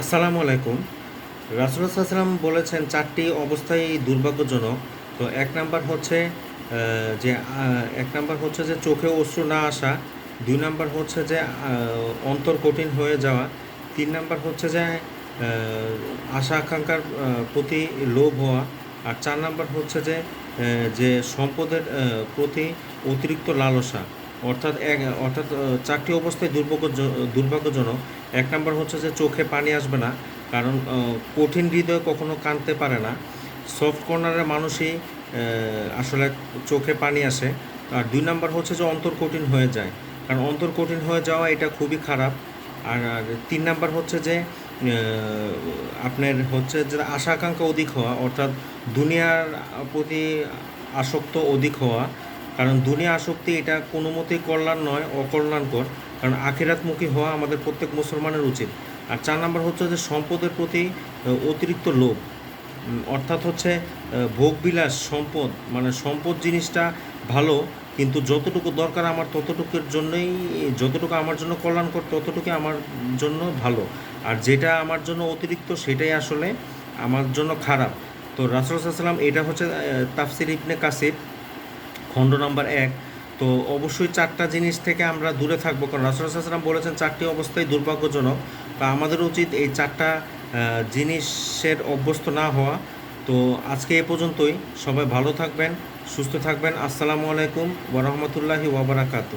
আসসালামু আলাইকুম। রাসুলাম বলেছেন, চারটি অবস্থাই দুর্ভাগ্যজনক। তো এক নাম্বার হচ্ছে যে এক নাম্বার হচ্ছে যে চোখে অশ্রু না আসা, দুই নাম্বার হচ্ছে যে অন্তর কঠিন হয়ে যাওয়া, তিন নাম্বার হচ্ছে যে আশা আকাঙ্ক্ষার প্রতি লোভ হওয়া, আর চার নাম্বার হচ্ছে যে যে সম্পদের প্রতি অতিরিক্ত লালসা। অর্থাৎ এক, অর্থাৎ চারটি অবস্থায় দুর্ভাগ্য দুর্ভাগ্যজনক। এক নাম্বার হচ্ছে যে চোখে পানি আসবে না, কারণ কঠিন হৃদয় কখনো কাঁদতে পারে না। সফট কর্নারের মানুষই আসলে চোখে পানি আসে। আর দুই নাম্বার হচ্ছে যে অন্তর কঠিন হয়ে যায়। কারণ অন্তর কঠিন হয়ে যাওয়া এটা খুবই খারাপ। আর তিন নাম্বার হচ্ছে যে আপনার হচ্ছে যে আশা আকাঙ্ক্ষা অধিক হওয়া, অর্থাৎ দুনিয়ার প্রতি আসক্ত অধিক হওয়া কারণ দুনিয়া আসক্তি এটা কোনো মতেই কল্যাণ নয়, অকল্যাণকর। কারণ আখেরাতমুখী হওয়া আমাদের প্রত্যেক মুসলমানের উচিত। আর চার নাম্বার হচ্ছে যে সম্পদের প্রতি অতিরিক্ত লোভ। অর্থাৎ হচ্ছে ভোগবিলাস, সম্পদ মানে সম্পদ জিনিসটা ভালো, কিন্তু যতটুকু দরকার আমার ততটুকুর জন্যই, যতটুকু আমার জন্য কল্যাণকর ততটুকু আমার জন্য ভালো। আর যেটা আমার জন্য অতিরিক্ত, সেটাই আসলে আমার জন্য খারাপ। তো রাসুলাম এটা হচ্ছে তাফসির ইবনে কাসির। খণ্ড নাম্বার এক। তো অবশ্যই চারটা জিনিস থেকে আমরা দূরে থাকব, কারণ রাসুলাম বলেছেন চারটি অবস্থায় দুর্ভাগ্যজনক। তা আমাদের উচিত এই চারটা জিনিসের অভ্যস্ত না হওয়া। তো আজকে এ পর্যন্তই। সবাই ভালো থাকবেন, সুস্থ থাকবেন। আসসালামু আলাইকুম ওরহমতুল্লাহি ওবরাকাতু